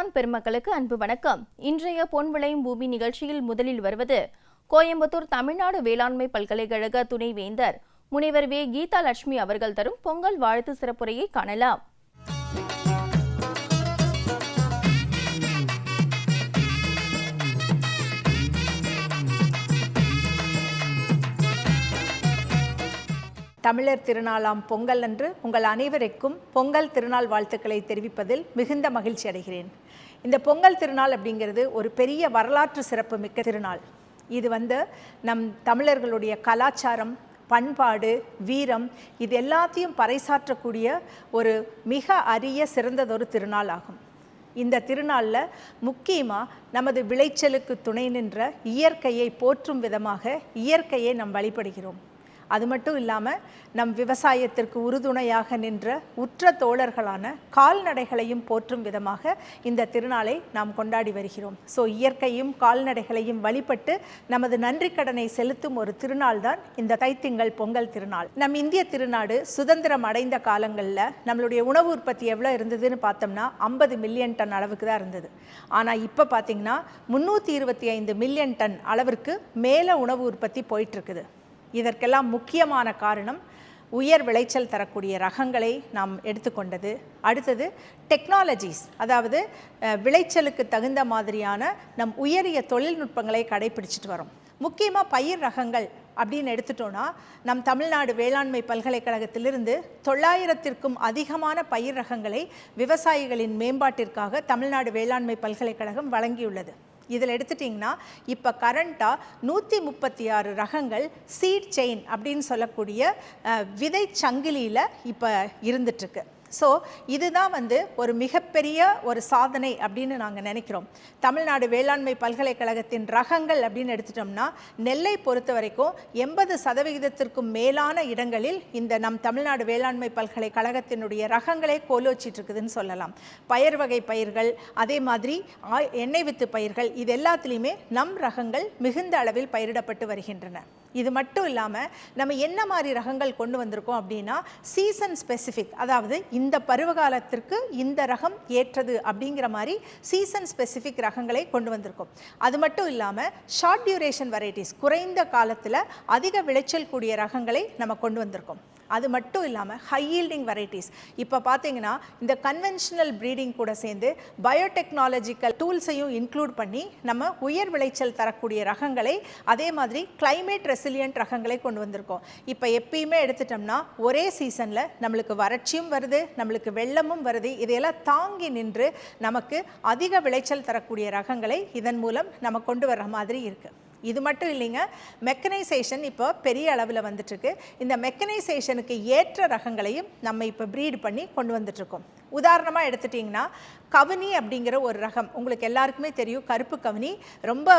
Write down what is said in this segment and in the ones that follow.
வேளாண் பெருமக்களுக்கு அன்பு வணக்கம். இன்றைய பொன் விளையும் பூமி நிகழ்ச்சியில் முதலில் வருவது கோயம்புத்தூர் தமிழ்நாடு வேளாண்மை பல்கலைக்கழக துணைவேந்தர் முனைவர் வே கீதா லட்சுமி அவர்கள் தரும் பொங்கல் வாழ்த்து சிறப்புரையை காணலாம். தமிழர் திருநாளாம் பொங்கல் அன்று உங்கள் அனைவருக்கும் பொங்கல் திருநாள் வாழ்த்துக்களை தெரிவிப்பதில் மிகுந்த மகிழ்ச்சி அடைகிறேன். இந்த பொங்கல் திருநாள் அப்படிங்கிறது ஒரு பெரிய வரலாற்று சிறப்பு மிக்க திருநாள். இது வந்து நம் தமிழர்களுடைய கலாச்சாரம் பண்பாடு வீரம் இது எல்லாத்தையும் பறைசாற்றக்கூடிய ஒரு மிக அரிய சிறந்ததொரு திருநாள் ஆகும். இந்த திருநாளில் முக்கியமாக நமது விளைச்சலுக்கு துணை நின்ற இயற்கையை போற்றும் விதமாக இயற்கையை நாம் வழிபடுகிறோம். அது மட்டும் இல்லாமல் நம் விவசாயத்திற்கு உறுதுணையாக நின்ற உற்ற தோழர்களான கால்நடைகளையும் போற்றும் விதமாக இந்த திருநாளை நாம் கொண்டாடி வருகிறோம். ஸோ இயற்கையும் கால்நடைகளையும் வழிபட்டு நமது நன்றி கடனை செலுத்தும் ஒரு திருநாள் தான் இந்த தைத்திங்கள் பொங்கல் திருநாள். நம் இந்திய திருநாடு சுதந்திரம் அடைந்த காலங்களில் நம்மளுடைய உணவு உற்பத்தி எவ்வளோ இருந்ததுன்னு பார்த்தோம்னா ஐம்பது மில்லியன் டன் அளவுக்கு தான் இருந்தது. ஆனால் இப்போ பார்த்தீங்கன்னா முந்நூற்றி இருபத்தி ஐந்து மில்லியன் டன் அளவிற்கு மேலே உணவு உற்பத்தி போயிட்டுருக்குது இதற்கெல்லாம் முக்கியமான காரணம் உயர் விளைச்சல் தரக்கூடிய ரகங்களை நாம் எடுத்துக்கொண்டது. அடுத்தது டெக்னாலஜிஸ் அதாவது விளைச்சலுக்கு தகுந்த மாதிரியான நம் உயரிய தொழில்நுட்பங்களை கடைபிடிச்சிட்டு வரோம் முக்கியமாக பயிர் ரகங்கள் அப்படின்னு எடுத்துட்டோன்னா நம் தமிழ்நாடு வேளாண்மை பல்கலைக்கழகத்திலிருந்து தொள்ளாயிரத்திற்கும் அதிகமான பயிர் ரகங்களை விவசாயிகளின் மேம்பாட்டிற்காக தமிழ்நாடு வேளாண்மை பல்கலைக்கழகம் வழங்கியுள்ளது. இதில் எடுத்துட்டிங்கன்னா இப்போ கரண்ட்டாக நூற்றி முப்பத்தி ஆறு ரகங்கள் சீட் செயின் அப்படின்னு சொல்லக்கூடிய விதை சங்கிலியில் இப்போ இருந்துட்டுருக்கு. ஸோ இதுதான் வந்து ஒரு மிகப்பெரிய ஒரு சாதனை அப்படின்னு நாங்கள் நினைக்கிறோம். தமிழ்நாடு வேளாண்மை பல்கலைக்கழகத்தின் ரகங்கள் அப்படின்னு எடுத்துட்டோம்னா நெல்லை பொறுத்த வரைக்கும் எண்பது சதவிகிதத்திற்கும் மேலான இடங்களில் இந்த நம் தமிழ்நாடு வேளாண்மை பல்கலைக்கழகத்தினுடைய ரகங்களே கோலோச்சிட்டு இருக்குதுன்னு சொல்லலாம். பயிர் வகை பயிர்கள் அதே மாதிரி எண்ணெய் வித்து பயிர்கள் இது எல்லாத்துலேயுமே நம் ரகங்கள் மிகுந்த அளவில் பயிரிடப்பட்டு வருகின்றன. இது மட்டும் இல்லாமல் நம்ம என்ன மாதிரி ரகங்கள் கொண்டு வந்திருக்கோம் அப்படின்னா சீசன் ஸ்பெசிஃபிக் அதாவது இந்த பருவகாலத்திற்கு இந்த ரகம் ஏற்றது அப்படிங்கிற மாதிரி சீசன் ஸ்பெசிஃபிக் ரகங்களை கொண்டு வந்திருக்கோம். அது மட்டும் இல்லாமல் ஷார்ட் டியூரேஷன் வெரைட்டிஸ் குறைந்த காலத்தில் அதிக விளைச்சல் கூடிய ரகங்களை நம்ம கொண்டு வந்திருக்கோம். அது மட்டும் இல்லாமல் ஹை ஈல்டிங் வெரைட்டிஸ் இப்போ பார்த்தீங்கன்னா இந்த கன்வென்ஷனல் ப்ரீடிங் கூட சேர்ந்து பயோடெக்னாலஜிக்கல் டூல்ஸையும் இன்க்ளூட் பண்ணி நம்ம உயர் விளைச்சல் தரக்கூடிய ரகங்களை அதே மாதிரி கிளைமேட் ரெசிலியன்ட் ரகங்களை கொண்டு வந்திருக்கோம். இப்போ எப்பயுமே எடுத்துட்டோம்னா ஒரே சீசனில் நம்மளுக்கு வறட்சியும் வருது நம்மளுக்கு வெள்ளமும் வருது இதையெல்லாம் தாங்கி நின்று நமக்கு அதிக விளைச்சல் தரக்கூடிய ரகங்களை இதன் மூலம் நம்ம கொண்டு வர்ற மாதிரி இருக்குது இது மட்டும் இல்லைங்க மெக்கனைசேஷன் இப்போ பெரிய அளவில் வந்துட்டுருக்கு இந்த மெக்கனைசேஷனுக்கு ஏற்ற ரகங்களையும் நம்ம இப்போ ப்ரீட் பண்ணி கொண்டு வந்துட்டுருக்கோம் உதாரணமாக எடுத்துட்டிங்கன்னா கவனி அப்படிங்கிற ஒரு ரகம். உங்களுக்கு எல்லாருக்குமே தெரியும் கருப்பு கவனி. ரொம்ப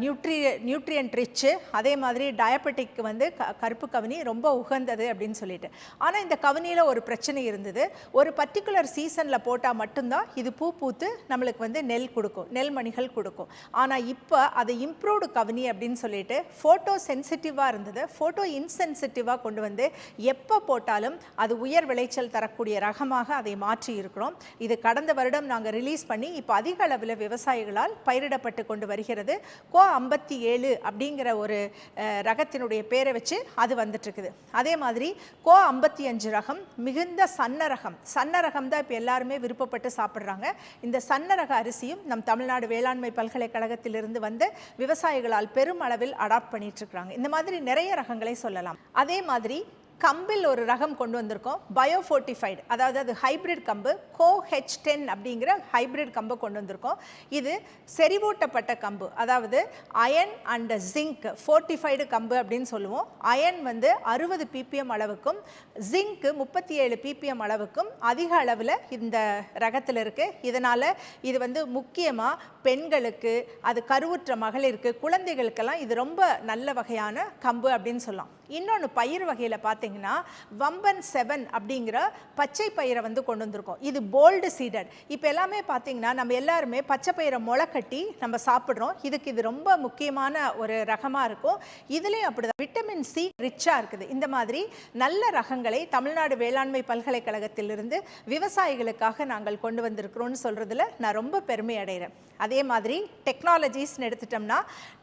நியூட்ரி நியூட்ரியன்ட் ரிச்சு அதே மாதிரி டயபெட்டிக் வந்து க கருப்பு கவனி ரொம்ப உகந்தது அப்படின்னு சொல்லிட்டு. ஆனால் இந்த கவனியில் ஒரு பிரச்சனை இருந்தது. ஒரு பர்டிகுலர் சீசனில் போட்டால் மட்டும்தான் இது பூ பூத்து நம்மளுக்கு வந்து நெல் கொடுக்கும் நெல் மணிகள் கொடுக்கும். ஆனால் இப்போ அதை இம்ப்ரூவ்டு கவனி அப்படின்னு சொல்லிட்டு ஃபோட்டோ சென்சிட்டிவாக இருந்தது. ஃபோட்டோ இன்சென்சிட்டிவாக கொண்டு வந்து எப்போ போட்டாலும் அது உயர் விளைச்சல் தரக்கூடிய ரகமாக அதை மாற்றி இருக்கிறோம். இது கடந்த வருடம் நாங்கள் ரிலீஸ் பண்ணி இப்போ அதிக அளவில் விவசாயிகளால் பயிரிடப்பட்டு கொண்டு வருகிறது. கோ ஐம்பத்தி ஏழு அப்படிங்கிற ஒரு ரகத்தினுடைய பேரை வச்சு அது வந்துட்டு இருக்குது அதே மாதிரி கோ ஐம்பத்தி அஞ்சு ரகம் மிகுந்த சன்ன ரகம். சன்ன ரகம் தான் இப்போ எல்லாருமே விருப்பப்பட்டு சாப்பிட்றாங்க. இந்த சன்ன ரக அரிசியும் நம் தமிழ்நாடு வேளாண்மை பல்கலைக்கழகத்திலிருந்து வந்து விவசாயிகளால் பெரும் அளவில் அடாப்ட் பண்ணிட்டு இருக்கிறாங்க இந்த மாதிரி நிறைய ரகங்களை சொல்லலாம். அதே மாதிரி கம்பில் ஒரு ரகம் கொண்டு வந்திருக்கோம். பயோஃபோர்டிஃபைடு அதாவது அது ஹைபிரிட் கம்பு கோ ஹெச் டென் அப்படிங்கிற ஹைபிரிட் கம்பை கொண்டு வந்திருக்கோம். இது செறிவூட்டப்பட்ட கம்பு அதாவது அயன் அண்ட் ஜிங்க் ஃபோர்ட்டிஃபைடு கம்பு அப்படின்னு சொல்லுவோம். அயன் வந்து அறுபது பிபிஎம் அளவுக்கும் ஜிங்க்கு முப்பத்தி ஏழு பிபிஎம் அளவுக்கும் அதிக அளவில் இந்த ரகத்தில் இருக்குது இதனால் இது வந்து முக்கியமாக பெண்களுக்கு அது கருவுற்ற மகளிருக்கு குழந்தைகளுக்கெல்லாம் இது ரொம்ப நல்ல வகையான கம்பு அப்படின்னு சொல்லலாம். இன்னொன்று பயிர் வகையில் பார்த்தீங்கன்னா வம்பன் செவன் அப்படிங்கிற பச்சை பயிரை வந்து கொண்டு வந்திருக்கோம். இது போல்டு சீடட் இப்போ எல்லாமே பார்த்தீங்கன்னா நம்ம எல்லாருமே பச்சை பயிரை முளைக்கட்டி கட்டி நம்ம சாப்பிட்றோம். இதுக்கு இது ரொம்ப முக்கியமான ஒரு ரகமாக இருக்கும். இதுலேயும் அப்படிதான். விட்டமின் சி ரிச்சாக இருக்குது. இந்த மாதிரி நல்ல ரகங்களை தமிழ்நாடு வேளாண்மை பல்கலைக்கழகத்திலிருந்து விவசாயிகளுக்காக நாங்கள் கொண்டு வந்திருக்கிறோம்னு சொல்கிறதுல நான் ரொம்ப பெருமை அடைகிறேன். அதே மாதிரி டெக்னாலஜிஸ்னு எடுத்துட்டோம்னா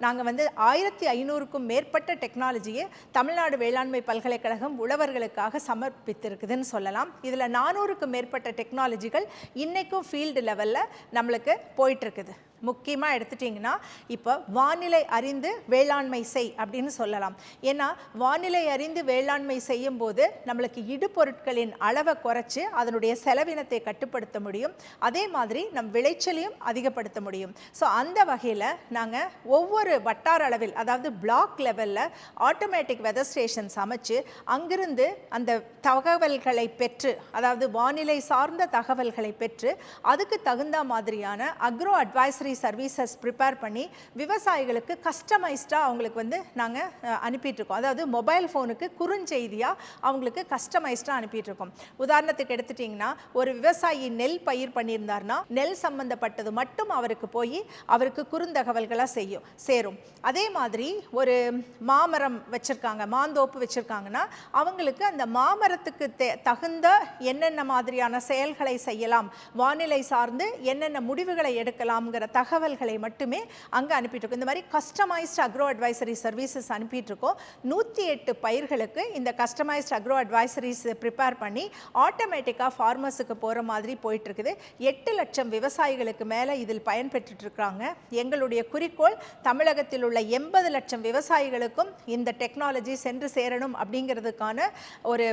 நாங்கள் வந்து ஆயிரத்தி ஐநூறுக்கும் மேற்பட்ட டெக்னாலஜியை தமிழ்நாடு வேளாண்மை பல்கலைக்கழகம் உழவர்களுக்காக சமர்ப்பித்திருக்குதுன்னு சொல்லலாம். இதில் நானூறுக்கும் மேற்பட்ட டெக்னாலஜிகள் இன்றைக்கும் ஃபீல்டு லெவலில் நம்மளுக்கு போயிட்டுருக்குது முக்கியமாக எடுத்துட்டிங்கன்னா இப்போ வானிலை அறிந்து வேளாண்மை செய் அப்படின்னு சொல்லலாம். ஏன்னா வானிலை அறிந்து வேளாண்மை செய்யும் போது நம்மளுக்கு இடுபொருட்களின் அளவை குறைச்சி அதனுடைய செலவினத்தை கட்டுப்படுத்த முடியும். அதே மாதிரி நம் விளைச்சலையும் அதிகப்படுத்த முடியும். ஸோ அந்த வகையில் நாங்கள் ஒவ்வொரு வட்டார அளவில் அதாவது பிளாக் லெவலில் ஆட்டோமேட்டிக் வெதர் ஸ்டேஷன்ஸ் அமைச்சு அங்கிருந்து அந்த தகவல்களை பெற்று அதாவது வானிலை சார்ந்த தகவல்களை பெற்று அதுக்கு தகுந்த மாதிரியான அக்ரோ அட்வைசரி சர்வீசஸ் ப்ரிப்பேர் பண்ணி விவசாயிகளுக்கு கஸ்டமைஸ்டாக அவங்களுக்கு வந்து நாங்கள் அனுப்பிட்டுருக்கோம். அதாவது மொபைல் ஃபோனுக்கு குறுஞ்செய்தியாக அவங்களுக்கு கஸ்டமைஸ்டாக அனுப்பிட்டுருக்கோம். உதாரணத்துக்கு எடுத்துட்டிங்கன்னா ஒரு விவசாயி நெல் பயிர் பண்ணியிருந்தார்னா நெல் சம்பந்தப்பட்டது மட்டும் அவருக்கு போய் அவருக்கு குறுந்தகவல்களாக செய்யும் சேரும். அதே மாதிரி ஒரு மாமரம் வச்சுருக்காங்க மாந்தோப்பு வச்சுருக்காங்கன்னா அவங்களுக்கு அந்த மாமரத்துக்கு தே தகுந்த என்னென்ன மாதிரியான செயல்களை செய்யலாம் வானிலை சார்ந்து என்னென்ன முடிவுகளை எடுக்கலாம்ங்கிற தகவல்களை மட்டுமே அங்கே அனுப்பிட்டுருக்கோம். இந்த மாதிரி கஸ்டமைஸ்ட் அக்ரோ அட்வைசரி சர்வீசஸ் அனுப்பிட்டுருக்கோம். நூற்றி எட்டு பயிர்களுக்கு இந்த கஸ்டமைஸ்ட் அக்ரோ அட்வைசரிஸ் ப்ரிப்பேர் பண்ணி ஆட்டோமேட்டிக்காக ஃபார்மர்ஸுக்கு போகிற மாதிரி போயிட்டுருக்குது. எட்டு லட்சம் விவசாயிகளுக்கு மேலே இதில் பயன்பெற்றுட்ருக்காங்க எங்களுடைய குறிக்கோள் தமிழகத்தில் உள்ள எண்பது லட்சம் விவசாயிகளுக்கும் இந்த டெக்னாலஜி சென்று சேரணும் அப்படிங்கிறதுக்கான ஒரு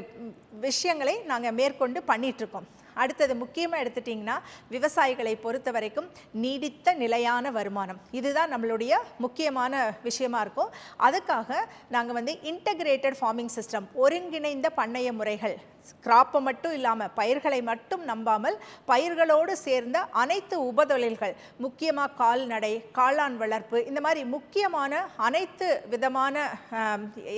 விஷயங்களை நாங்கள் மேற்கொண்டு பண்ணிகிட்ருக்கோம் அடுத்தது முக்கியமாக எடுத்துட்டிங்கன்னா விவசாயிகளை பொறுத்த வரைக்கும் நீடித்த நிலையான வருமானம். இதுதான் நம்மளுடைய முக்கியமான விஷயமா இருக்கும். அதுக்காக நாங்கள் வந்து இன்டகிரேட்டட் ஃபார்மிங் சிஸ்டம் ஒருங்கிணைந்த பண்ணைய முறைகள் கிராப்பை மட்டும் இல்லாமல் பயிர்களை மட்டும் நம்பாமல் பயிர்களோடு சேர்ந்த அனைத்து உபதொழில்கள் முக்கியமாக கால்நடை காளான் வளர்ப்பு இந்த மாதிரி முக்கியமான அனைத்து விதமான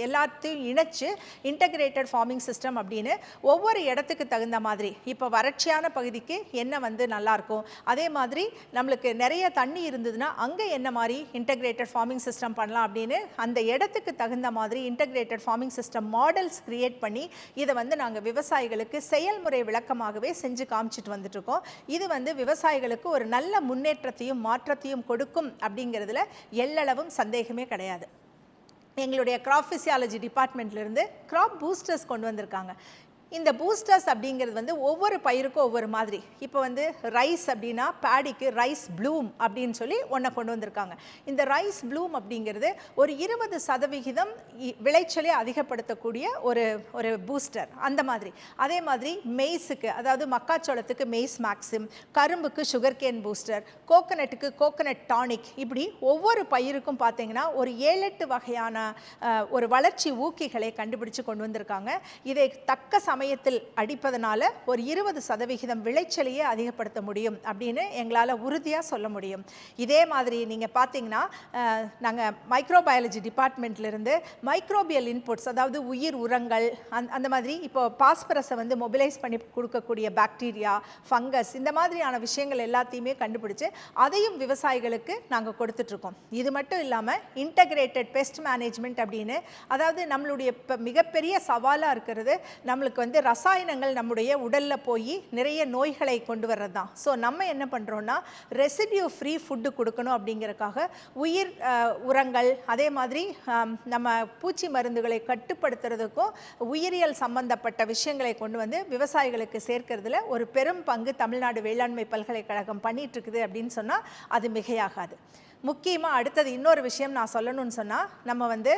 எல்லாத்தையும் இணைச்சு இன்டகிரேட்டட் ஃபார்மிங் சிஸ்டம் அப்படின்னு ஒவ்வொரு இடத்துக்கு தகுந்த மாதிரி இப்போ வறட்சியான பகுதிக்கு என்ன வந்து நல்லா இருக்கும்? அதே மாதிரி நம்மளுக்கு நிறைய தண்ணி இருந்ததுன்னா அங்கே என்ன மாதிரி இன்டகிரேட்டட் ஃபார்மிங் சிஸ்டம் பண்ணலாம் அப்படின்னு அந்த இடத்துக்கு தகுந்த மாதிரி integrated farming system models create பண்ணி இதை வந்து நாங்கள் விவசாயிகளுக்கு செயல்முறை விளக்கமாகவே செஞ்சு காமிச்சிட்டு வந்துட்டு இருக்கோம் இது வந்து விவசாயிகளுக்கு ஒரு நல்ல முன்னேற்றத்தையும் மாற்றத்தையும் கொடுக்கும் அப்படிங்கிறதுல எல்லளவும் சந்தேகமே கிடையாது. எங்களுடைய கிராப் ஃபிசியாலஜி டிபார்ட்மெண்ட்லேருந்து கிராப் பூஸ்டர்ஸ் கொண்டு வந்திருக்காங்க. இந்த பூஸ்டர்ஸ் அப்படிங்கிறது வந்து ஒவ்வொரு பயிருக்கும் ஒவ்வொரு மாதிரி. இப்போ வந்து ரைஸ் அப்படின்னா பேடிக்கு ரைஸ் ப்ளூம் அப்படின்னு சொல்லி ஒன்றை கொண்டு வந்திருக்காங்க. இந்த ரைஸ் ப்ளூம் அப்படிங்கிறது ஒரு இருபது சதவிகிதம் இ- விளைச்சலை அதிகப்படுத்தக்கூடிய ஒரு ஒரு பூஸ்டர் அந்த மாதிரி. அதே மாதிரி மெய்ஸுக்கு அதாவது மக்காச்சோளத்துக்கு மெய்ஸ் மேக்ஸிம் கரும்புக்கு சுகர் கேன் பூஸ்டர் கோகனட்டுக்கு கோகனட் டானிக் இப்படி ஒவ்வொரு பயிருக்கும் பார்த்தீங்கன்னா ஒரு ஏழு எட்டு வகையான ஒரு வளர்ச்சி ஊக்கிகளை கண்டுபிடிச்சு கொண்டு வந்திருக்காங்க. இதை தக்க சம சமயத்தில் அடிப்பதனால ஒரு இருபது சதவிகிதம் விளைச்சலையே அதிகப்படுத்த முடியும் அப்படின்னு எங்களால் உறுதியாக சொல்ல முடியும். இதே மாதிரி நீங்கள் பார்த்தீங்கன்னா நாங்கள் மைக்ரோபயாலஜி டிபார்ட்மெண்ட்லேருந்து மைக்ரோபியல் இன்புட்ஸ் அதாவது உயிர் உரங்கள் அந் அந்த மாதிரி இப்போ பாஸ்பரஸை வந்து மொபிலைஸ் பண்ணி கொடுக்கக்கூடிய பாக்டீரியா ஃபங்கஸ் இந்த மாதிரியான விஷயங்கள் எல்லாத்தையுமே கண்டுபிடிச்சு அதையும் விவசாயிகளுக்கு நாங்கள் கொடுத்துட்ருக்கோம். இது மட்டும் இல்லாமல் இன்டகிரேட்டட் பெஸ்ட் மேனேஜ்மெண்ட் அப்படின்னு அதாவது நம்மளுடைய இப்போ மிகப்பெரிய சவாலாக இருக்கிறது நம்மளுக்கு வந்து ரசாயனங்கள் நம்முடைய உடலில் போய் நிறைய நோய்களை கொண்டு வர்றது தான் ஸோ நம்ம என்ன பண்ணுறோன்னா ரெசிடியூ ஃப்ரீ ஃபுட்டு கொடுக்கணும் அப்படிங்கிறக்காக உயிர் உரங்கள் அதே மாதிரி நம்ம பூச்சி மருந்துகளை கட்டுப்படுத்துறதுக்கும் உயிரியல் சம்பந்தப்பட்ட விஷயங்களை கொண்டு வந்து விவசாயிகளுக்கு சேர்க்கறதுல ஒரு பெரும் பங்கு தமிழ்நாடு வேளாண்மை பல்கலைக்கழகம் பண்ணிட்டு இருக்குது அப்படின்னு சொன்னால் அது மிகையாகாது. முக்கியமாக அடுத்தது இன்னொரு விஷயம் நான் சொல்லணும்னு சொன்னால் நம்ம வந்து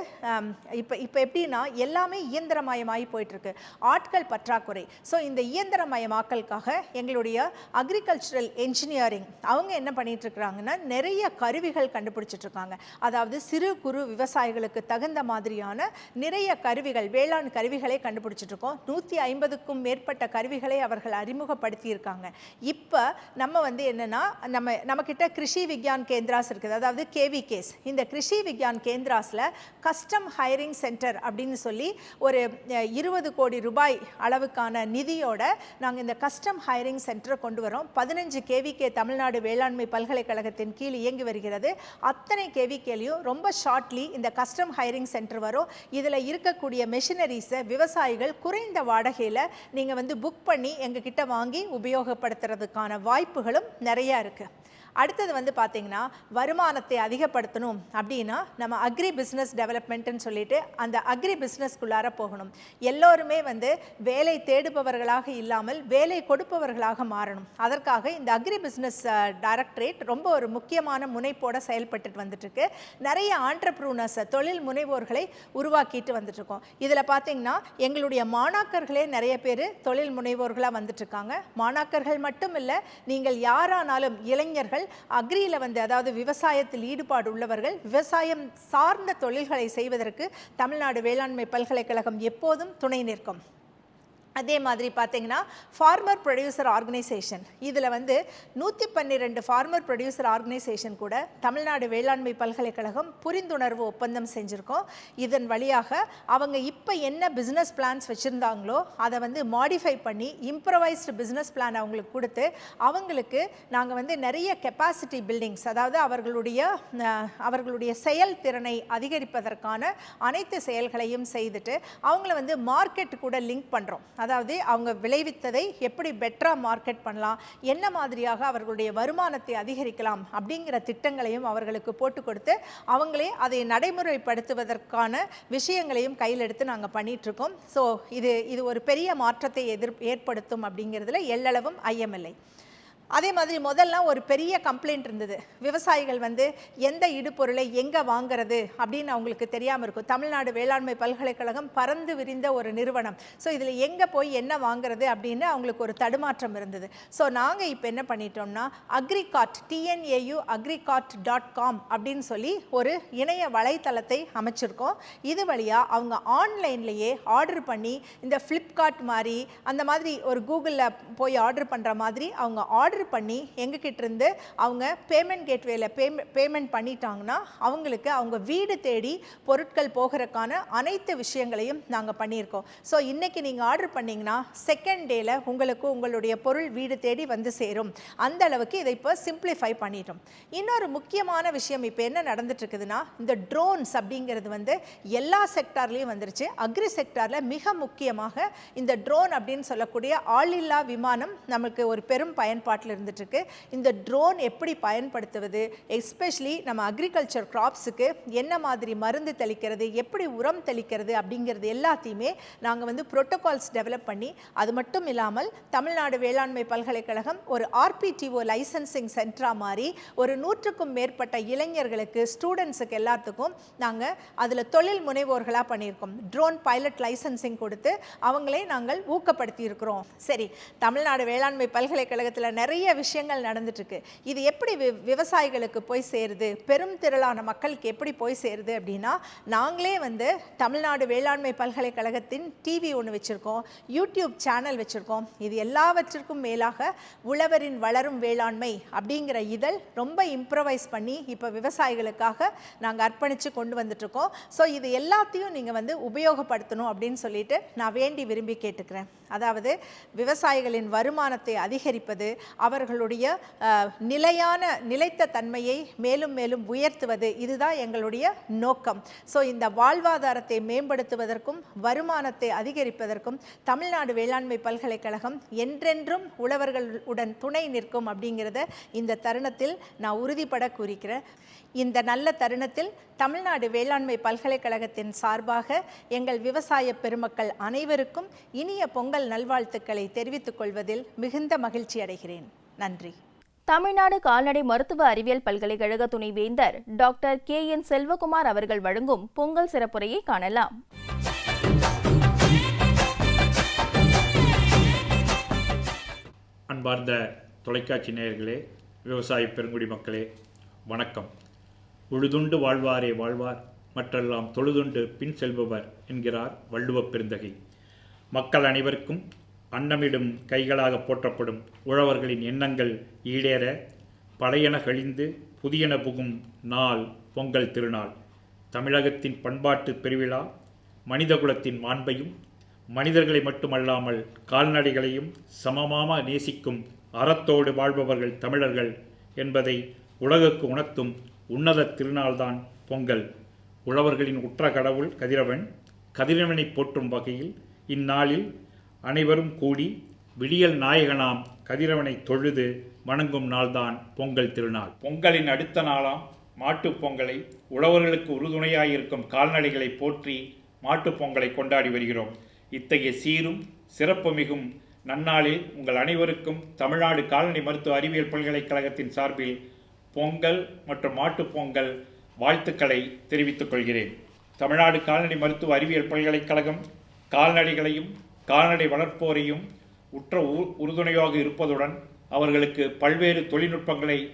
இப்போ இப்போ எப்படின்னா எல்லாமே இயந்திரமயமாகி போயிட்டுருக்கு. ஆட்கள் பற்றாக்குறை. ஸோ இந்த இயந்திரமயமாக்கலுக்காக எங்களுடைய அக்ரிகல்ச்சரல் என்ஜினியரிங் அவங்க என்ன பண்ணிகிட்ருக்குறாங்கன்னா நிறைய கருவிகள் கண்டுபிடிச்சிட்ருக்காங்க அதாவது சிறு குறு விவசாயிகளுக்கு தகுந்த மாதிரியான நிறைய கருவிகள் வேளாண் கருவிகளை கண்டுபிடிச்சிட்ருக்கோம் நூற்றி ஐம்பதுக்கும் மேற்பட்ட கருவிகளை அவர்கள் அறிமுகப்படுத்தியிருக்காங்க. இப்போ நம்ம வந்து என்னென்னா நம்ம நம்மக்கிட்ட கிருஷி விக்யான் கேந்திராஸ் இருக்குது அதாவது கேவி கேஸ் இந்த கிருஷி விக்யான் கேந்திராஸில் கஸ்டம் ஹையரிங் சென்டர் அப்படின்னு சொல்லி ஒரு இருபது கோடி ரூபாய் அளவுக்கான நிதியோட நாங்கள் இந்த கஸ்டம் ஹையரிங் சென்டரை கொண்டு வரோம். பதினஞ்சு கேவிகே தமிழ்நாடு வேளாண்மை பல்கலைக்கழகத்தின் கீழ் இயங்கி வருகிறது. அத்தனை கேவிகேலையும் ரொம்ப ஷார்ட்லி இந்த கஸ்டம் ஹையரிங் சென்டர் வரும். இதில் இருக்கக்கூடிய மெஷினரிஸை விவசாயிகள் குறைந்த வாடகையில் நீங்கள் வந்து புக் பண்ணி எங்ககிட்ட வாங்கி உபயோகப்படுத்துறதுக்கான வாய்ப்புகளும் நிறையா இருக்குது அடுத்தது வந்து பார்த்திங்கன்னா வருமானத்தை அதிகப்படுத்தணும் அப்படின்னா நம்ம அக்ரி பிஸ்னஸ் டெவலப்மெண்ட்டுன்னு சொல்லிட்டு அந்த அக்ரி பிஸ்னஸ்க்குள்ளார போகணும். எல்லோருமே வந்து வேலை தேடுபவர்களாக இல்லாமல் வேலை கொடுப்பவர்களாக மாறணும். அதற்காக இந்த அக்ரி பிஸ்னஸ் டைரக்டரேட் ரொம்ப ஒரு முக்கியமான முனைப்போட செயல்பட்டுட்டு வந்துட்டுருக்கு. நிறைய ஆண்டர்ப்ரூனர்ஸை தொழில் முனைவோர்களை உருவாக்கிட்டு வந்துட்டுருக்கோம். இதில் பார்த்திங்கன்னா எங்களுடைய மாணாக்கர்களே நிறைய பேர் தொழில் முனைவோர்களாக வந்துட்டுருக்காங்க. மாணாக்கர்கள் மட்டும் இல்லை நீங்கள் யாரானாலும் இளைஞர்கள் அக்ரியில் வந்து அதாவது விவசாயத்தில் ஈடுபாடு உள்ளவர்கள் விவசாயம் சார்ந்த தொழில்களை செய்வதற்கு தமிழ்நாடு வேளாண்மை பல்கலைக்கழகம் எப்போதும் துணை நிற்கும். அதே மாதிரி பார்த்தீங்கன்னா ஃபார்மர் ப்ரொடியூசர் ஆர்கனைசேஷன் இதில் வந்து நூற்றி பன்னிரெண்டு ஃபார்மர் ப்ரொடியூசர் ஆர்கனைசேஷன் கூட தமிழ்நாடு வேளாண்மை பல்கலைக்கழகம் புரிந்துணர்வு ஒப்பந்தம் செஞ்சுருக்கோம். இதன் வழியாக அவங்க இப்போ என்ன பிஸ்னஸ் பிளான்ஸ் வச்சுருந்தாங்களோ அதை வந்து மாடிஃபை பண்ணி இம்ப்ரவைஸ்டு பிஸ்னஸ் பிளான் அவங்களுக்கு கொடுத்து அவங்களுக்கு நாங்கள் வந்து நிறைய கெப்பாசிட்டி பில்டிங்ஸ் அதாவது அவர்களுடைய அவர்களுடைய அவர்களுடைய செயல்திறனை அதிகரிப்பதற்கான அனைத்து செயல்களையும் செய்துட்டு அவங்கள வந்து மார்க்கெட் கூட லிங்க் பண்ணுறோம் அதாவது அவங்க விளைவித்ததை எப்படி பெட்டராக மார்க்கெட் பண்ணலாம் என்ன மாதிரியாக அவர்களுடைய வருமானத்தை அதிகரிக்கலாம் அப்படிங்கிற திட்டங்களையும் அவர்களுக்கு போட்டு கொடுத்து அவங்களே அதை நடைமுறைப்படுத்துவதற்கான விஷயங்களையும் கையில் எடுத்து நாங்கள் பண்ணிகிட்ருக்கோம் ஸோ இது இது ஒரு பெரிய மாற்றத்தை எதிர் ஏற்படுத்தும் அப்படிங்கிறதுல எல்லளவும் ஐயமில்லை. அதே மாதிரி முதல்ல ஒரு பெரிய கம்ப்ளைண்ட் இருந்தது. விவசாயிகள் வந்து எந்த இடுபொருளை எங்கே வாங்குறது? அப்படின்னு அவங்களுக்கு தெரியாமல் இருக்கும். தமிழ்நாடு வேளாண்மை பல்கலைக்கழகம் பறந்து விரிந்த ஒரு நிறுவனம். ஸோ இதில் எங்கே போய் என்ன வாங்குறது அப்படின்னு அவங்களுக்கு ஒரு தடுமாற்றம் இருந்தது. ஸோ நாங்கள் இப்போ என்ன பண்ணிட்டோம்னா Agricart TNAU Agricart dot com அப்படின்னு சொல்லி ஒரு இணைய வலைத்தளத்தை அமைச்சிருக்கோம். இது வழியாக அவங்க ஆன்லைன்லேயே ஆர்டர் பண்ணி இந்த ஃப்ளிப்கார்ட் மாதிரி அந்த மாதிரி ஒரு கூகுளில் போய் ஆர்டர் பண்ணுற மாதிரி அவங்க ஆர்டர் பண்ணி எங்ககிட்ட இருந்து அவங்க பேமெண்ட் கேட்வேல பேமெண்ட் பேமெண்ட் பண்ணிட்டாங்கன்னா அவங்களுக்கு அவங்க வீடு தேடி பொருட்கள் போகிறக்கான அனைத்து விஷயங்களையும் நாங்கள் பண்ணியிருக்கோம். ஸோ இன்றைக்கி நீங்கள் ஆர்டர் பண்ணிங்கன்னா செகண்ட் டேல உங்களுக்கு உங்களுடைய பொருள் வீடு தேடி வந்து சேரும். அந்த அளவுக்கு இதை இப்போ சிம்பிளிஃபை பண்ணிட்டோம். இன்னொரு முக்கியமான விஷயம் இப்போ என்ன நடந்துட்டு இருக்குதுன்னா இந்த ட்ரோன்ஸ் அப்படிங்கிறது வந்து எல்லா செக்டார்லேயும் வந்துருச்சு. அக்ரி செக்டாரில் மிக முக்கியமாக இந்த ட்ரோன் அப்படின்னு சொல்லக்கூடிய ஆளில்லா விமானம் நமக்கு ஒரு பெரும் பயன்பாட்டில் இருந்துட்டு இருக்கு இந்த ட்ரோன் எப்படி பயன்படுத்துவது? எஸ்பெஷலி நம்ம அக்ரிகல்ச்சர் கிராப்ஸுக்கு என்ன மாதிரி மருந்து தெளிக்கிறது? எப்படி உரம் தெளிக்கிறது? அப்படிங்கிறது எல்லாத்தையுமே நாங்கள் வந்து ப்ரோட்டோகால்ஸ் டெவலப் பண்ணி அது மட்டும் இல்லாமல் தமிழ்நாடு வேளாண்மை பல்கலைக்கழகம் ஒரு ஆர்பிடிஓ லைசன்சிங் சென்டரா மாதிரி ஒரு நூற்றுக்கும் மேற்பட்ட இளைஞர்களுக்கு ஸ்டூடெண்ட்ஸுக்கு எல்லாத்துக்கும் நாங்கள் அதில் தொழில் முனைவோர்களாக பண்ணியிருக்கோம். ட்ரோன் பைலட் லைசன்சிங் கொடுத்து அவங்களே நாங்கள் ஊக்கப்படுத்தி இருக்கிறோம் சரி தமிழ்நாடு வேளாண்மை பல்கலைக்கழகத்தில் நிறைய நிறைய விஷயங்கள் நடந்துட்டுருக்கு. இது எப்படி வி- விவசாயிகளுக்கு போய் சேருது? பெரும் திரளான மக்களுக்கு எப்படி போய் சேருது அப்படின்னா நாங்களே வந்து தமிழ்நாடு வேளாண்மை பல்கலைக்கழகத்தின் டிவி ஒன்று வச்சுருக்கோம் யூடியூப் சேனல் வச்சுருக்கோம். இது எல்லாவற்றிற்கும் மேலாக உழவரின் வளரும் வேளாண்மை அப்படிங்கிற இதழ் ரொம்ப இம்ப்ரவைஸ் பண்ணி இப்போ விவசாயிகளுக்காக நாங்கள் அர்ப்பணித்து கொண்டு வந்துட்ருக்கோம் ஸோ இது எல்லாத்தையும் நீங்கள் வந்து உபயோகப்படுத்தணும் அப்படின்னு சொல்லிட்டு நான் வேண்டி விரும்பி கேட்டுக்கிறேன். அதாவது விவசாயிகளின் வருமானத்தை அதிகரிப்பது அவர்களுடைய நிலையான நிலைத்த தன்மையை மேலும் மேலும் உயர்த்துவது இதுதான் எங்களுடைய நோக்கம். ஸோ இந்த வாழ்வாதாரத்தை மேம்படுத்துவதற்கும் வருமானத்தை அதிகரிப்பதற்கும் தமிழ்நாடு வேளாண்மை பல்கலைக்கழகம் என்றென்றும் உழவர்களுடன் துணை நிற்கும் அப்படிங்கிறத இந்த தருணத்தில் நான் உறுதிப்பட கூறிக்கிறேன் இந்த நல்ல தருணத்தில் தமிழ்நாடு வேளாண்மை பல்கலைக்கழகத்தின் சார்பாக எங்கள் விவசாய பெருமக்கள் அனைவருக்கும் இனிய பொங்கல் நல்வாழ்த்துக்களை தெரிவித்துக் கொள்வதில் மிகுந்த மகிழ்ச்சி அடைகிறேன். நன்றி. தமிழ்நாடு கால்நடை மருத்துவ அறிவியல் பல்கலைக்கழக துணைவேந்தர் டாக்டர் கே என் செல்வகுமார் அவர்கள் வழங்கும் பொங்கல் சிறப்புரையை காணலாம். அன்பார்ந்த தொலைக்காட்சி நேயர்களே விவசாய பெருங்குடி மக்களே வணக்கம். உழுதுண்டு வாழ்வாரே வாழ்வார் மற்றெல்லாம் தொழுதுண்டு பின் செல்பவர் என்கிறார் வள்ளுவப் பெருந்தகை. மக்கள் அனைவருக்கும் அன்னமிடும் கைகளாக போற்றப்படும் உழவர்களின் எண்ணங்கள் ஈடேற பழையன கழிந்து புதியன புகும் நாள் பொங்கல் திருநாள். தமிழகத்தின் பண்பாட்டு பெருவிழா மனிதகுலத்தின் மாண்பையும் மனிதர்களை மட்டுமல்லாமல் கால்நடைகளையும் சமமாக நேசிக்கும் அறத்தோடு வாழ்பவர்கள் தமிழர்கள் என்பதை உலகுக்கு உணர்த்தும் உன்னத திருநாள்தான் பொங்கல். உழவர்களின் உற்ற கடவுள் கதிரவன் கதிரவனை போற்றும் வகையில் இந்நாளில் அனைவரும் கூடி விடியல் நாயகனாம் கதிரவனை தொழுது வணங்கும் நாள்தான் பொங்கல் திருநாள். பொங்கலின் அடுத்த நாளாம் மாட்டுப் பொங்கலை உழவர்களுக்கு உறுதுணையாயிருக்கும் கால்நடைகளை போற்றி மாட்டுப் பொங்கலை கொண்டாடி வருகிறோம். இத்தகைய சீரும் சிறப்புமிகும் நன்னாளில் உங்கள் அனைவருக்கும் தமிழ்நாடு கால்நடை மருத்துவ அறிவியல் பல்கலைக்கழகத்தின் சார்பில் பொங்கல் மற்றும் மாட்டுப் பொங்கல் வாழ்த்துக்களை தெரிவித்துக் கொள்கிறேன். தமிழ்நாடு கால்நடை மருத்துவ அறிவியல் பல்கலைக்கழகம் கால்நடைகளையும் கால்நடை வளர்ப்போரையும் உற்ற உ- உறுதுணையாக இருப்பதுடன் அவர்களுக்கு பல்வேறு தொழில்நுட்பங்களை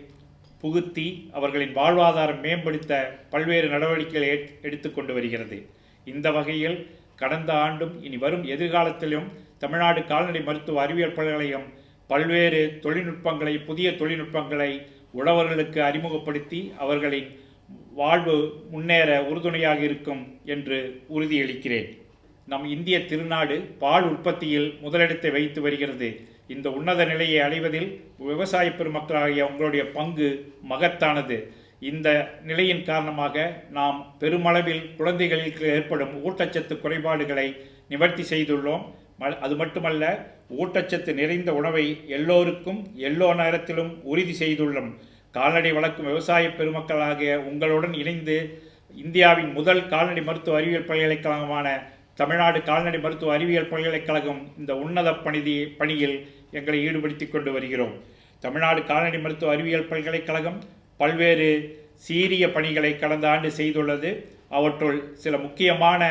புகுத்தி அவர்களின் வாழ்வாதாரம் மேம்படுத்த பல்வேறு நடவடிக்கைகளை எட்- எடுத்துக்கொண்டு வருகிறது. இந்த வகையில் கடந்த ஆண்டும் இனி வரும் எதிர்காலத்திலும் தமிழ்நாடு கால்நடை மருத்துவ அறிவியல் பல்கலைக்கழகம் பல்வேறு தொழில்நுட்பங்களை புதிய தொழில்நுட்பங்களை உழவர்களுக்கு அறிமுகப்படுத்தி அவர்களின் வாழ்வு முன்னேற உறுதுணையாக இருக்கும் என்று உறுதியளிக்கிறேன். நம் இந்திய திருநாடு பால் உற்பத்தியில் முதலிடத்தை வைத்து வருகிறது. இந்த உன்னத நிலையை அடைவதில் விவசாய பெருமக்களாகிய உங்களுடைய பங்கு மகத்தானது. இந்த நிலையின் காரணமாக நாம் பெருமளவில் குழந்தைகளுக்கு ஏற்படும் ஊட்டச்சத்து குறைபாடுகளை நிவர்த்தி செய்துள்ளோம். ம- அது மட்டுமல்ல ஊட்டச்சத்து நிறைந்த உணவை எல்லோருக்கும் எல்லோ நேரத்திலும் உறுதி செய்துள்ளோம். கால்நடை வளர்க்கும் விவசாய பெருமக்களாகிய உங்களுடன் இணைந்து இந்தியாவின் முதல் கால்நடை மருத்துவ அறிவியல் பல்கலைக்கழகமான தமிழ்நாடு கால்நடை மருத்துவ அறிவியல் பல்கலைக்கழகம் இந்த உன்னத பணிதி பணியில் எங்களை ஈடுபடுத்தி கொண்டு வருகிறோம். தமிழ்நாடு கால்நடை மருத்துவ அறிவியல் பல்கலைக்கழகம் பல்வேறு சீரிய பணிகளை கடந்த ஆண்டு செய்துள்ளது. அவற்றுள் சில முக்கியமான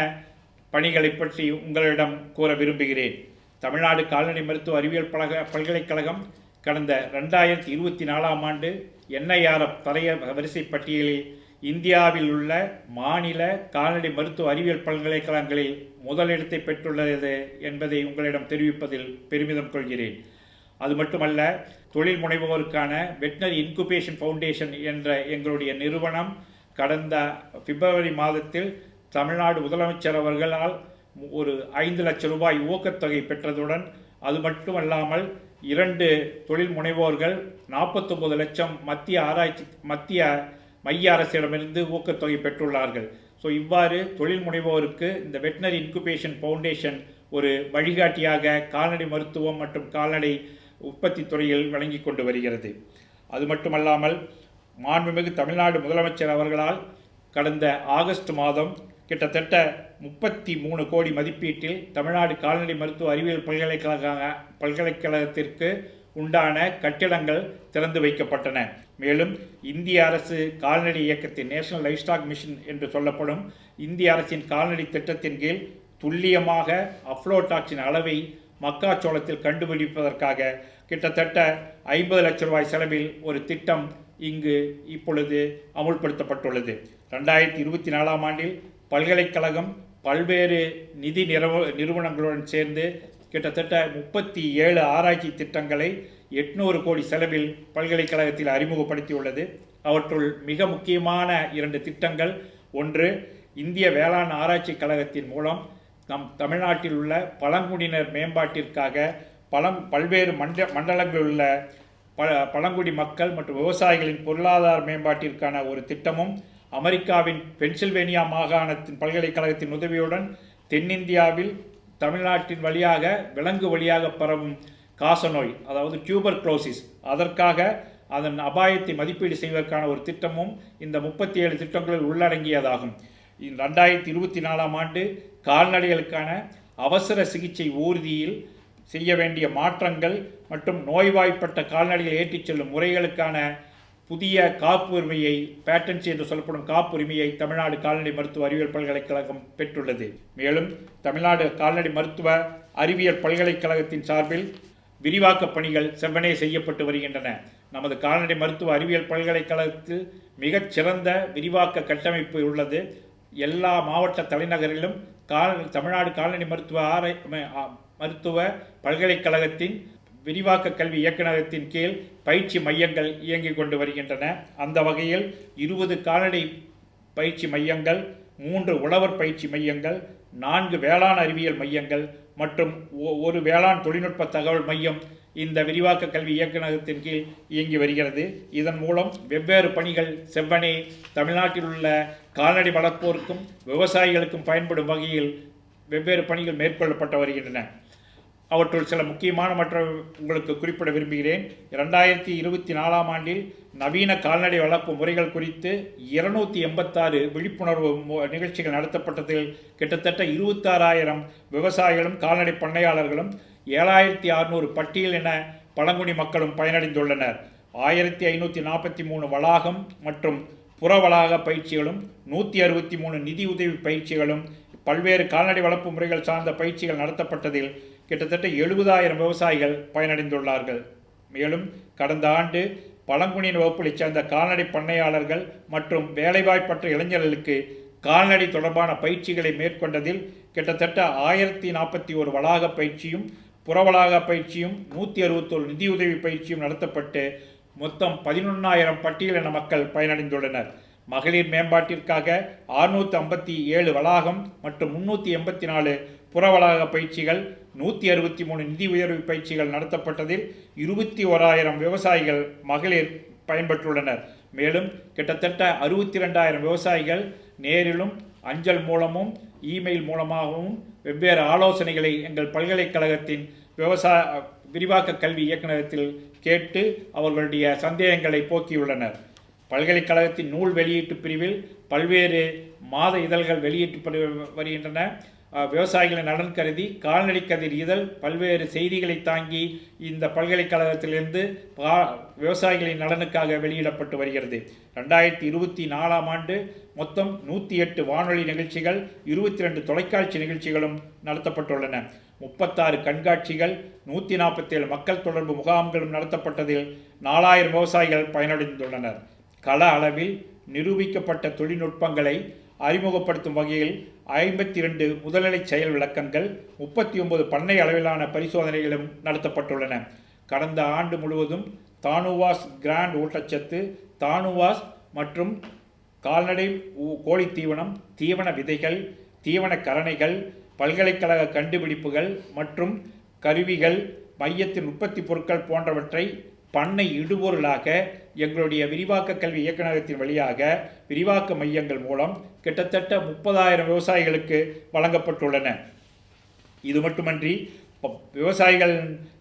பணிகளை பற்றி உங்களிடம் கூற விரும்புகிறேன். தமிழ்நாடு கால்நடை மருத்துவ அறிவியல் பலக பல்கலைக்கழகம் கடந்த ரெண்டாயிரத்தி இருபத்தி நாலாம் ஆண்டு என்ஐஆர்எஃப் தரைய வரிசை பட்டியலில் இந்தியாவில் உள்ள மாநில கால்நடை மருத்துவ அறிவியல் பல்கலைக்கழகங்களில் முதலிடத்தை பெற்றுள்ளது என்பதை உங்களிடம் தெரிவிப்பதில் பெருமிதம் கொள்கிறேன். அது மட்டுமல்ல தொழில் முனைவோருக்கான வெட்னரி இன்குபேஷன் ஃபவுண்டேஷன் என்ற எங்களுடைய நிறுவனம் கடந்த பிப்ரவரி மாதத்தில் தமிழ்நாடு முதலமைச்சர் அவர்களால் ஒரு ஐந்து லட்சம் ரூபாய் ஊக்கத்தொகை பெற்றதுடன் அது மட்டுமல்லாமல் இரண்டு தொழில் முனைவோர்கள் நாற்பத்தொம்பது லட்சம் மத்திய ஆராய்ச்சி மத்திய மைய அரசிடமிருந்து ஊக்கத்தொகை பெற்றுள்ளார்கள். ஸோ இவ்வாறு தொழில் முனைவோருக்கு இந்த வெட்டினரி இன்குபேஷன் ஃபவுண்டேஷன் ஒரு வழிகாட்டியாக கால்நடை மருத்துவம் மற்றும் கால்நடை உற்பத்தி துறையில் வழங்கி கொண்டு வருகிறது. அது மட்டுமல்லாமல் மாண்புமிகு தமிழ்நாடு முதலமைச்சர் அவர்களால் கடந்த ஆகஸ்ட் மாதம் கிட்டத்தட்ட முப்பத்தி மூணு கோடி மதிப்பீட்டில் தமிழ்நாடு கால்நடை மருத்துவ அறிவியல் பல்கலைக்கழக பல்கலைக்கழகத்திற்கு உண்டான கட்டிடங்கள் திறந்து வைக்கப்பட்டன. மேலும் இந்திய அரசு கால்நடை இயக்கத்தின் நேஷனல் லைஃப் ஸ்டாக் மிஷன் என்று சொல்லப்படும் இந்திய அரசின் கால்நடை திட்டத்தின் கீழ் துல்லியமாக அஃப்ளோடாக்சின் அளவை மக்காச்சோளத்தில் கண்டுபிடிப்பதற்காக கிட்டத்தட்ட ஐம்பது லட்சம் ரூபாய் செலவில் ஒரு திட்டம் இங்கு இப்பொழுது அமுல்படுத்தப்பட்டுள்ளது. ரெண்டாயிரத்தி இருபத்தி நாலாம் ஆண்டில் பல்கலைக்கழகம் பல்வேறு நிதி நிறுவ நிறுவனங்களுடன் சேர்ந்து கிட்டத்தட்ட முப்பத்தி ஏழு ஆராய்ச்சி திட்டங்களை எட்நூறு கோடி செலவில் பல்கலைக்கழகத்தில் அறிமுகப்படுத்தியுள்ளது. அவற்றுள் மிக முக்கியமான இரண்டு திட்டங்கள் ஒன்று இந்திய வேளாண் ஆராய்ச்சி கழகத்தின் மூலம் நம் தமிழ்நாட்டில் உள்ள பழங்குடியினர் மேம்பாட்டிற்காக பழம் பல்வேறு மண்ட மண்டலங்களில் உள்ள ப பழங்குடி மக்கள் மற்றும் விவசாயிகளின் பொருளாதார மேம்பாட்டிற்கான ஒரு திட்டமும் அமெரிக்காவின் பென்சில்வேனியா மாகாணத்தின் பல்கலைக்கழகத்தின் உதவியுடன் தென்னிந்தியாவில் தமிழ்நாட்டின் வழியாக விலங்கு வழியாக பரவும் காசநோய் அதாவது டியூபர் க்ளோசிஸ் அதற்காக அதன் அபாயத்தை மதிப்பீடு செய்வதற்கான ஒரு திட்டமும் இந்த முப்பத்தி ஏழு திட்டங்களில் உள்ளடங்கியதாகும். ரெண்டாயிரத்தி இருபத்தி நாலாம் ஆண்டு கால்நடைகளுக்கான அவசர சிகிச்சை ஊர்தியில் செய்ய வேண்டிய மாற்றங்கள் மற்றும் நோய்வாய்ப்பட்ட கால்நடைகளை ஏற்றிச் செல்லும் முறைகளுக்கான புதிய காப்புரிமையை பேட்டன்ஸ் என்று சொல்லப்படும் காப்புரிமையை தமிழ்நாடு கால்நடை மருத்துவ அறிவியல் பல்கலைக்கழகம் பெற்றுள்ளது. மேலும் தமிழ்நாடு கால்நடை மருத்துவ அறிவியல் பல்கலைக்கழகத்தின் சார்பில் விரிவாக்க பணிகள் செவ்வனே செய்யப்பட்டு வருகின்றன. நமது கால்நடை மருத்துவ அறிவியல் பல்கலைக்கழகத்தில் மிகச் சிறந்த விரிவாக்க கட்டமைப்பு உள்ளது. எல்லா மாவட்ட தலைநகரிலும் கால் தமிழ்நாடு கால்நடை மருத்துவ ஆரை மருத்துவ பல்கலைக்கழகத்தின் விரிவாக்க கல்வி இயக்குநரகத்தின் கீழ் பயிற்சி மையங்கள் இயங்கிக் கொண்டு வருகின்றன. அந்த வகையில் இருபது கால்நடை பயிற்சி மையங்கள் மூன்று உழவர் பயிற்சி மையங்கள் நான்கு வேளாண் அறிவியல் மையங்கள் மற்றும் ஒ- ஒரு வேளாண் தொழில்நுட்ப தகவல் மையம் இந்த விரிவாக்க கல்வி இயக்குநரகத்தின் கீழ் இயங்கி வருகிறது. இதன் மூலம் வெவ்வேறு பணிகள் செவ்வனே தமிழ்நாட்டில் உள்ள கால்நடை வளர்ப்போருக்கும் விவசாயிகளுக்கும் பயன்படும் வகையில் வெவ்வேறு பணிகள் மேற்கொள்ளப்பட்டு வருகின்றன. அவற்றுள் சில முக்கியமான மற்ற உங்களுக்கு குறிப்பிட விரும்புகிறேன். இரண்டாயிரத்தி இருபத்தி நாலாம் ஆண்டில் நவீன கால்நடை வளர்ப்பு முறைகள் குறித்து இருநூத்தி எண்பத்தாறு விழிப்புணர்வு நிகழ்ச்சிகள் நடத்தப்பட்டதில் கிட்டத்தட்ட இருபத்தாறாயிரம் விவசாயிகளும் கால்நடை பண்ணையாளர்களும் ஏழாயிரத்தி அறுநூறு பட்டியல் என பழங்குடி மக்களும் பயனடைந்துள்ளனர். ஆயிரத்தி ஐநூற்றி நாற்பத்தி மூணு வளாகம் மற்றும் புற வளாக பயிற்சிகளும் நூற்றி அறுபத்தி மூணு நிதி உதவி பயிற்சிகளும் பல்வேறு கால்நடை வளர்ப்பு முறைகள் சார்ந்த பயிற்சிகள் நடத்தப்பட்டதில் கிட்டத்தட்ட எழுபதாயிரம் விவசாயிகள் பயனடைந்துள்ளார்கள். மேலும் கடந்த ஆண்டு பழங்குடியின் வகுப்பிலைச் சேர்ந்த கால்நடை பண்ணையாளர்கள் மற்றும் வேலைவாய்ப்பற்ற இளைஞர்களுக்கு கால்நடை தொடர்பான பயிற்சிகளை மேற்கொண்டதில் கிட்டத்தட்ட ஆயிரத்தி நாற்பத்தி ஒரு வளாக பயிற்சியும் புறவளாக பயிற்சியும் நூற்றி அறுபத்தோரு நிதியுதவி பயிற்சியும் நடத்தப்பட்டு மொத்தம் பதினொன்றாயிரம் பட்டியலின மக்கள் பயனடைந்துள்ளனர். மகளிர் மேம்பாட்டிற்காக அறுநூற்றி ஐம்பத்தி ஏழு வளாகம் மற்றும் முன்னூற்றி எண்பத்தி நாலு புறவளாக பயிற்சிகள் நூற்றி அறுபத்தி மூணு நிதி உயர்வு பயிற்சிகள் நடத்தப்பட்டதில் இருபத்தி ஓராயிரம் விவசாயிகள் மகளிர் பயன்பெற்றுள்ளனர். மேலும் கிட்டத்தட்ட அறுபத்தி ரெண்டாயிரம் விவசாயிகள் நேரிலும் அஞ்சல் மூலமும் இமெயில் மூலமாகவும் வெவ்வேறு ஆலோசனைகளை எங்கள் பல்கலைக்கழகத்தின் விவசாய விரிவாக்க கல்வி இயக்குநரகத்தில் கேட்டு அவர்களுடைய சந்தேகங்களை போக்கியுள்ளனர். பல்கலைக்கழகத்தின் நூல் வெளியீட்டு பிரிவில் பல்வேறு மாத இதழ்கள் வெளியிட்டு வருகின்றன. விவசாயிகளை விவசாயிகளின் நலன் கருதி கால்நடை கதிர் இதழ் பல்வேறு செய்திகளை தாங்கி இந்த பல்கலைக்கழகத்திலிருந்து பா விவசாயிகளின் நலனுக்காக வெளியிடப்பட்டு வருகிறது. ரெண்டாயிரத்தி இருபத்தி நாலாம் ஆண்டு மொத்தம் நூற்றி எட்டு வானொலி நிகழ்ச்சிகள் இருபத்தி ரெண்டு தொலைக்காட்சி நிகழ்ச்சிகளும் நடத்தப்பட்டுள்ளன. முப்பத்தாறு கண்காட்சிகள் நூற்றி நாற்பத்தேழு மக்கள் தொடர்பு முகாம்களும் நடத்தப்பட்டதில் நாலாயிரம் விவசாயிகள் பயனடைந்துள்ளனர். கள அளவில் நிரூபிக்கப்பட்ட தொழில்நுட்பங்களை அறிமுகப்படுத்தும் வகையில் ஐம்பத்தி ரெண்டு முதல்நிலை செயல் விளக்கங்கள் முப்பத்தி ஒன்பது பண்ணை அளவிலான பரிசோதனைகளும் நடத்தப்பட்டுள்ளன. கடந்த ஆண்டு முழுவதும் தானுவாஸ் கிராண்ட் ஊட்டச்சத்து தானுவாஸ் மற்றும் கால்நடை கோழி தீவனம் தீவன விதைகள் தீவன கரணைகள் பல்கலைக்கழக கண்டுபிடிப்புகள் மற்றும் கருவிகள் மையத்தின் உற்பத்தி பொருட்கள் போன்றவற்றை பண்ணை இடுபொருளாக எங்களுடைய விரிவாக்க கல்வி இயக்குநரகத்தின் வழியாக விரிவாக்க மையங்கள் மூலம் கிட்டத்தட்ட முப்பதாயிரம் விவசாயிகளுக்கு வழங்கப்பட்டுள்ளன. இது மட்டுமன்றி விவசாயிகள்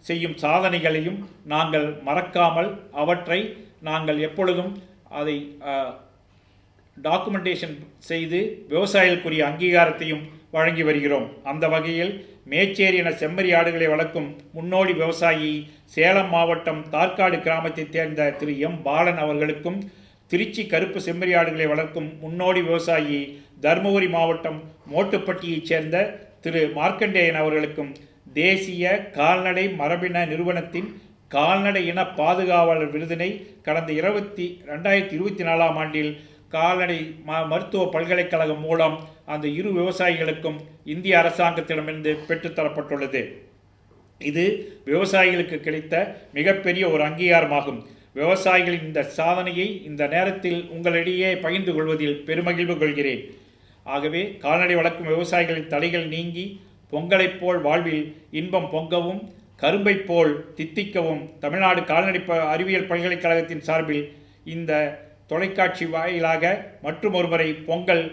செய்யும் சாதனைகளையும் நாங்கள் மறக்காமல் அவற்றை நாங்கள் எப்பொழுதும் அதை டாக்குமெண்டேஷன் செய்து விவசாயிகளுக்குரிய அங்கீகாரத்தையும் வழங்கி வருகிறோம். அந்த வகையில் மேச்சேரி என செம்மறி ஆடுகளை வளர்க்கும் முன்னோடி விவசாயி சேலம் மாவட்டம் தார்காடு கிராமத்தைச் சேர்ந்த திரு எம் பாலன் அவர்களுக்கும் திருச்சி கருப்பு செம்மறி ஆடுகளை வளர்க்கும் முன்னோடி விவசாயி தருமபுரி மாவட்டம் மோட்டுப்பட்டியைச் சேர்ந்த திரு மார்க்கண்டேயன் அவர்களுக்கும் தேசிய கால்நடை மரபின நிறுவனத்தின் கால்நடை இன பாதுகாவலர் விருதினை கடந்த இருபத்தி ரெண்டாயிரத்தி இருபத்தி நாலாம் ஆண்டில் கால்நடை ம மருத்துவ பல்கலைக்கழகம் மூலம் அந்த இரு விவசாயிகளுக்கும் இந்திய அரசாங்கத்திடமிருந்து பெற்றுத்தரப்பட்டுள்ளது இது விவசாயிகளுக்கு கிடைத்த மிகப்பெரிய ஒரு அங்கீகாரமாகும். விவசாயிகளின் இந்த சாதனையை இந்த நேரத்தில் உங்களிடையே பகிர்ந்து கொள்வதில் பெருமகிழ்வு கொள்கிறேன். ஆகவே கால்நடை வளர்க்கும் விவசாயிகளின் தடைகள் நீங்கி பொங்கலைப் போல் வாழ்வில் இன்பம் பொங்கவும் கரும்பைப் போல் தித்திக்கவும் தமிழ்நாடு கால்நடை ப அறிவியல் பல்கலைக்கழகத்தின் சார்பில் இந்த தொலைக்காட்சி வாயிலாக மற்றும் ஒருமுறை பொங்கல்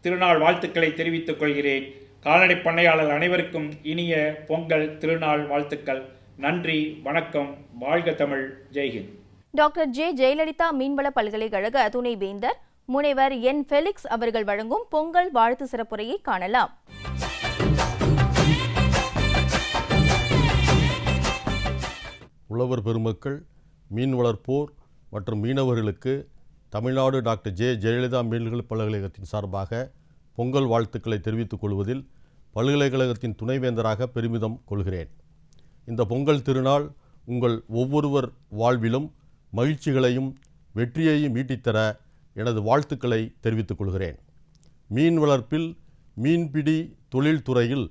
திருநாள் வாழ்த்துக்களை தெரிவித்துக் கொள்கிறேன். கால்நடை பண்ணையாளர் அனைவருக்கும் இனிய பொங்கல் திருநாள் வாழ்த்துக்கள். நன்றி வணக்கம் வாழ்க தமிழ் ஜெய்ஹிந்த் டாக்டர் ஜே. ஜெயலலிதா மீன்வள பல்கலைக்கழக துணைவேந்தர் முனைவர் என். ஃபெலிக்ஸ் அவர்கள் வழங்கும் பொங்கல் வாழ்த்து சிறப்புரையை காணலாம். உழவர் பெருமக்கள் மீன் வளர்ப்போர் மற்றும் மீனவர்களுக்கு தமிழ்நாடு டாக்டர் ஜே. ஜெயலலிதா மீன்கள் பல்கலைக்கழகத்தின் சார்பாக பொங்கல் வாழ்த்துக்களை தெரிவித்துக் கொள்வதில் பல்கலைக்கழகத்தின் துணைவேந்தராக பெருமிதம் கொள்கிறேன். இந்த பொங்கல் திருநாள் உங்கள் ஒவ்வொருவர் வாழ்விலும் மகிழ்ச்சிகளையும் வெற்றியையும் ஈட்டித்தர எனது வாழ்த்துக்களை தெரிவித்துக் கொள்கிறேன். மீன் வளர்ப்பில் மீன்பிடி தொழில்துறையில்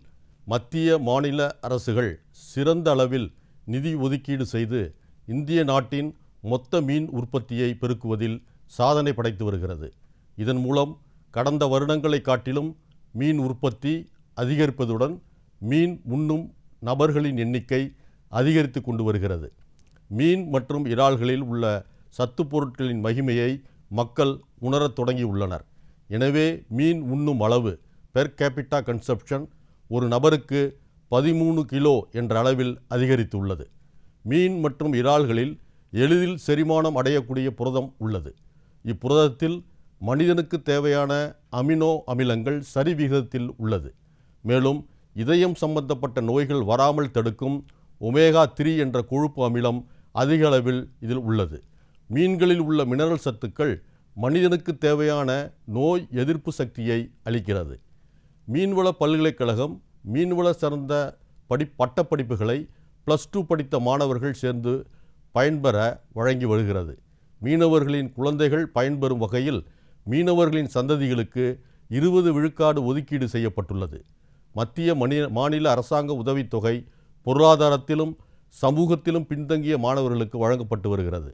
மத்திய மாநில அரசுகள் சிறந்த அளவில் நிதி ஒதுக்கீடு செய்து இந்திய நாட்டின் மொத்த மீன் உற்பத்தியை பெருக்குவதில் சாதனை படைத்து வருகிறது. இதன் மூலம் கடந்த வருடங்களை காட்டிலும் மீன் உற்பத்தி அதிகரிப்பதுடன் மீன் உண்ணும் நபர்களின் எண்ணிக்கை அதிகரித்து கொண்டு வருகிறது. மீன் மற்றும் இறால்களில் உள்ள சத்து பொருட்களின் மகிமையை மக்கள் உணரத் தொடங்கியுள்ளனர் எனவே மீன் உண்ணும் அளவு பெர் கேபிட்டா கன்சப்ஷன் ஒரு நபருக்கு பதிமூணு கிலோ என்ற அளவில் அதிகரித்துள்ளது. மீன் மற்றும் இறால்களில் எளிதில் செரிமானம் அடையக்கூடிய புரதம் உள்ளது. இப்புரதத்தில் மனிதனுக்கு தேவையான அமினோ அமிலங்கள் சரிவிகிதத்தில் உள்ளது. மேலும் இதயம் சம்பந்தப்பட்ட நோய்கள் வராமல் தடுக்கும் ஒமேகா த்ரீ என்ற கொழுப்பு அமிலம் அதிக அளவில் இதில் உள்ளது. மீன்களில் உள்ள மினரல் சத்துக்கள் மனிதனுக்கு தேவையான நோய் எதிர்ப்பு சக்தியை அளிக்கிறது. மீன்வள பல்கலைக்கழகம் மீன்வள சார்ந்த படி பட்டப்படிப்புகளை ப்ளஸ் டூ படித்த மாணவர்கள் சேர்ந்து பயன்பெற வழங்கி வருகிறது. மீனவர்களின் குழந்தைகள் பயன்பெறும் வகையில் மீனவர்களின் சந்ததிகளுக்கு இருபது விழுக்காடு ஒதுக்கீடு செய்யப்பட்டுள்ளது. மத்திய மணி மாநில அரசாங்க உதவித்தொகை பொருளாதாரத்திலும் சமூகத்திலும் பின்தங்கிய மாணவர்களுக்கு வழங்கப்பட்டு வருகிறது.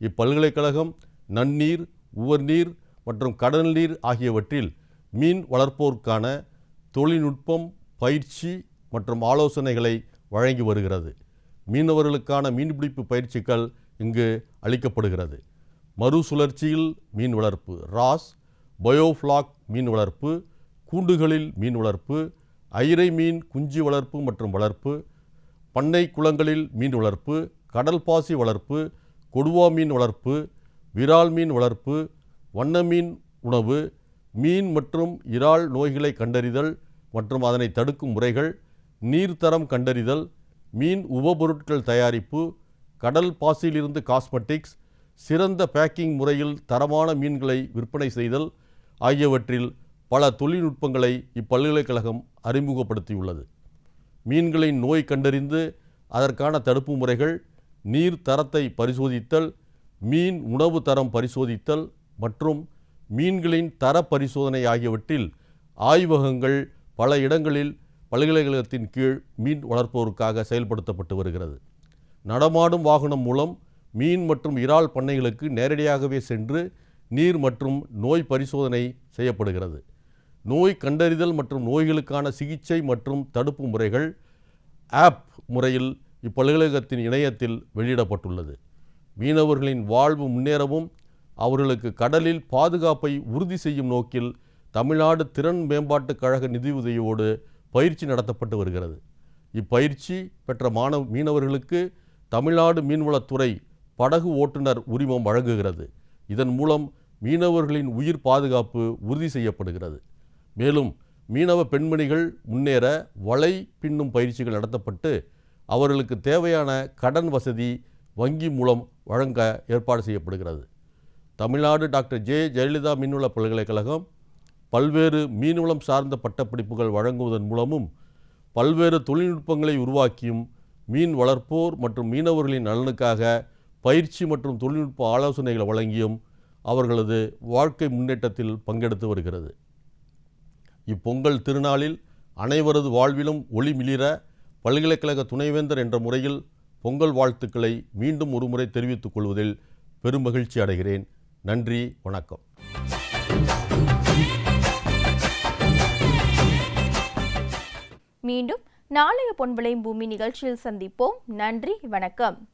இப்பல்கலைக்கழகம் நன்னீர் உவர்நீர் மற்றும் கடல் நீர் ஆகியவற்றில் மீன் வளர்ப்போருக்கான தொழில்நுட்பம் பயிற்சி மற்றும் ஆலோசனைகளை வழங்கி வருகிறது. மீனவர்களுக்கான மீன்பிடிப்பு பயிற்சிகள் இங்கு அளிக்கப்படுகிறது. மறுசுழற்சியில் மீன் வளர்ப்பு. ராஸ் பயோஃப்ளாக் மீன் வளர்ப்பு கூண்டுகளில் மீன் வளர்ப்பு அயிரை மீன் குஞ்சு வளர்ப்பு மற்றும் வளர்ப்பு பண்ணை குளங்களில் மீன் வளர்ப்பு கடல் பாசி வளர்ப்பு கொடுவா மீன் வளர்ப்பு விரால் மீன் வளர்ப்பு வண்ண மீன் உணவு மீன் மற்றும் இறால் நோய்களை கண்டறிதல் மற்றும் அதனை தடுக்கும் முறைகள் நீர்த்தரம் கண்டறிதல் மீன் உபபொருட்கள் தயாரிப்பு கடல் பாசியிலிருந்து காஸ்மெட்டிக்ஸ் சிறந்த பேக்கிங் முறையில் தரமான மீன்களை விற்பனை செய்தல் ஆகியவற்றில் பல தொழில்நுட்பங்களை இப்பல்கலைக்கழகம் அறிமுகப்படுத்தியுள்ளது. மீன்களின் நோய் கண்டறிந்து அதற்கான தடுப்பு முறைகள் நீர் தரத்தை பரிசோதித்தல் மீன் உணவு தரம் பரிசோதித்தல் மற்றும் மீன்களின் தர பரிசோதனை ஆகியவற்றில் ஆய்வகங்கள் பல இடங்களில் பல்கலைக்கழகத்தின் கீழ் மீன் வளர்ப்போருக்காக செயல்படுத்தப்பட்டு வருகிறது. நடமாடும் வாகனம் மூலம் மீன் மற்றும் இறால் பண்ணைகளுக்கு நேரடியாகவே சென்று நீர் மற்றும் நோய் பரிசோதனை செய்யப்படுகிறது. நோய் கண்டறிதல் மற்றும் நோய்களுக்கான சிகிச்சை மற்றும் தடுப்பு முறைகள் ஆப் முறையில் இப்பல்கலைக்கழகத்தின் இணையத்தில் வெளியிடப்பட்டுள்ளது. மீனவர்களின் வாழ்வு முன்னேறவும் அவர்களுக்கு கடலில் பாதுகாப்பை உறுதி செய்யும் நோக்கில் தமிழ்நாடு திறன் மேம்பாட்டுக் கழக நிதியுதவியோடு பயிற்சி நடத்தப்பட்டு வருகிறது. இப்பயிற்சி பெற்ற மாணவ மீனவர்களுக்கு தமிழ்நாடு மீன்வளத்துறை படகு ஓட்டுநர் உரிமம் வழங்குகிறது. இதன் மூலம் மீனவர்களின் உயிர் பாதுகாப்பு உறுதி செய்யப்படுகிறது. மேலும் மீனவ பெண்மணிகள் முன்னேற வலை பின்னும் பயிற்சிகள் நடத்தப்பட்டு அவர்களுக்கு தேவையான கடன் வசதி வங்கி மூலம் வழங்க ஏற்பாடு செய்யப்படுகிறது. Tamil Nadu doctor J. ஜெயலலிதா மீன்வள பல்கலைக்கழகம் பல்வேறு மீன்வளம் சார்ந்த பட்டப்படிப்புகள் வழங்குவதன் மூலமும் பல்வேறு தொழில்நுட்பங்களை உருவாக்கியும் மீன் வளர்ப்போர் மற்றும் மீனவர்களின் நலனுக்காக பயிற்சி மற்றும் தொழில்நுட்ப ஆலோசனைகளை வழங்கியும் அவர்களது வாழ்க்கை முன்னேற்றத்தில் பங்கெடுத்து வருகிறது. இப்பொங்கல் திருநாளில் அனைவரது வாழ்விலும் ஒளி மிளிர பல்கலைக்கழக துணைவேந்தர் என்ற முறையில் பொங்கல் வாழ்த்துக்களை மீண்டும் ஒருமுறை தெரிவித்துக் கொள்வதில் பெருமகிழ்ச்சி அடைகிறேன். நன்றி வணக்கம். மீண்டும் நாளைய பொன்விளையும் பூமி நிகழ்ச்சியில் சந்திப்போம். நன்றி வணக்கம்.